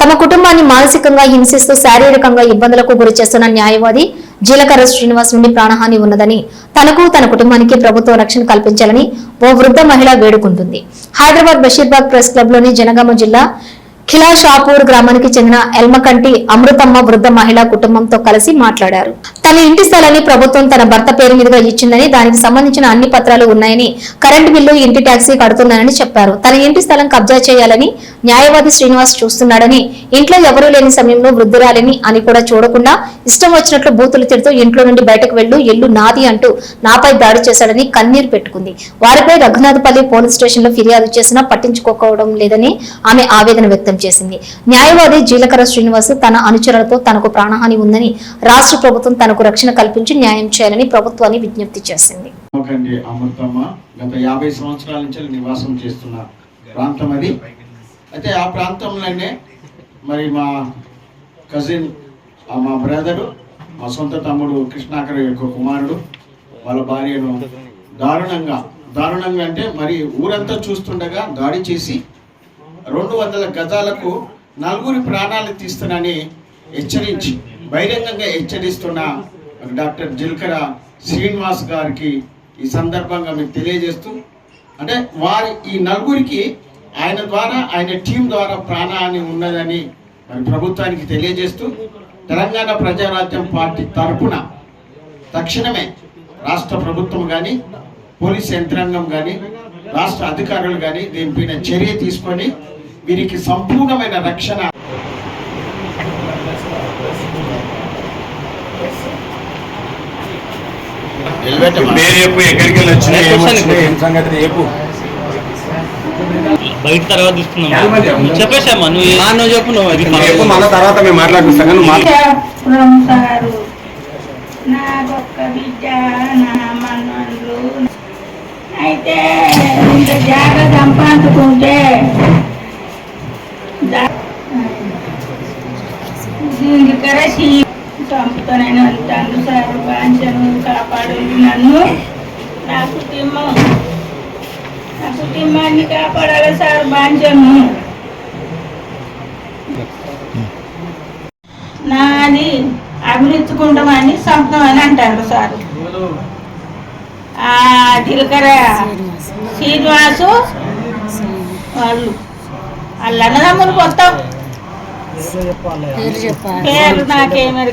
తమ కుటుంబాన్ని మానసికంగా హింసిస్తూ శారీరకంగా ఇబ్బందులకు గురి చేస్తున్న న్యాయవాది జీలకర్ర శ్రీనివాస్ నుండి ప్రాణహాని ఉన్నదని తనకు తన కుటుంబానికి ప్రభుత్వం రక్షణ కల్పించాలని ఓ వృద్ధ మహిళ వేడుకుంటుంది. హైదరాబాద్ బషీర్బాగ్ ప్రెస్ క్లబ్లోని జనగామ జిల్లా ఖిలా షాపూర్ గ్రామానికి చెందిన ఎల్మకంటి అమృతమ్మ వృద్ధ మహిళా కుటుంబంతో కలిసి మాట్లాడారు. తన ఇంటి స్థలాన్ని ప్రభుత్వం తన భర్త పేరు మీదుగా ఇచ్చిందని దానికి సంబంధించిన అన్ని పత్రాలు ఉన్నాయని కరెంటు బిల్లు ఇంటి ట్యాక్సీ కడుతున్నానని చెప్పారు. తన ఇంటి స్థలం కబ్జా చేయాలని న్యాయవాది శ్రీనివాస్ చూస్తున్నాడని ఇంట్లో ఎవరూ లేని సమయంలో వృద్ధురాలిని అని కూడా చూడకుండా ఇష్టం వచ్చినట్లు బూతులు తిడుతూ ఇంట్లో నుండి బయటకు వెళ్ళు ఎల్లు నాది అంటూ నాపై దాడి చేశాడని కన్నీరు పెట్టుకుంది. వారిపై రఘునాథపల్లి పోలీస్ స్టేషన్లో ఫిర్యాదు చేసినా పట్టించుకోకపోవడం లేదని ఆమె ఆవేదన వ్యక్తం చేసింది. న్యాయవాది జీలకర్ర శ్రీనివాస్ తన అనుచరులతో తనకు ప్రాణహాని ఉందని రాష్ట్ర ప్రభుత్వం తనకు రక్షణ కల్పించి న్యాయం చేయాలని ప్రభుత్వాన్ని విజ్ఞప్తి చేసింది. గత యాభై సంవత్సరాల నుంచి నివాసం చేస్తున్న ప్రాంతం అది. అయితే ఆ ప్రాంతంలోనే మరి మా కజిన్ మా బ్రదరు మా సొంత తమ్ముడు కృష్ణాకర్ యొక్క కుమారుడు వాళ్ళ భార్యను దారుణంగా దారుణంగా అంటే మరి ఊరంతా చూస్తుండగా దాడి చేసి రెండు వందల గజాలకు నలుగురి ప్రాణాలు తీస్తానని హెచ్చరించి బహిరంగంగా హెచ్చరిస్తున్న డాక్టర్ జిల్కర శ్రీనివాస్ గారికి ఈ సందర్భంగా మీకు తెలియజేస్తూ అంటే వారి ఈ నలుగురికి ఆయన ద్వారా ఆయన టీం ద్వారా ప్రాణాన్ని ఉన్నదని మరి ప్రభుత్వానికి తెలియజేస్తూ తెలంగాణ ప్రజారాజ్యం పార్టీ తరపున తక్షణమే రాష్ట్ర ప్రభుత్వం కానీ పోలీస్ యంత్రాంగం కానీ రాష్ట్ర అధికారులు కానీ దీనిపైన చర్య తీసుకొని వీరికి సంపూర్ణమైన రక్షణ. ఎక్కడికి బయట తర్వాత తీసుకుందాం నువ్వు చెప్పు నువ్వు మళ్ళీ తర్వాత మేము మాట్లాడుతాం కానీ నువ్వు మాట్లా- సంసారు దీనికి శ్రీ చంపుతానని అంటాను సార్ బాంచను కాపాడు నన్ను నా కుటుంబం నా కుటుంబాన్ని కాపాడాలి సార్ బాంచను. నాది అభివృద్ధికుంటామని అని అంటారు సార్. ఆ జీలకర్ర శ్రీనివాసు వాళ్ళు. వాళ్ళు అన్నదమ్ములు మొత్తం పేరు నాకేమి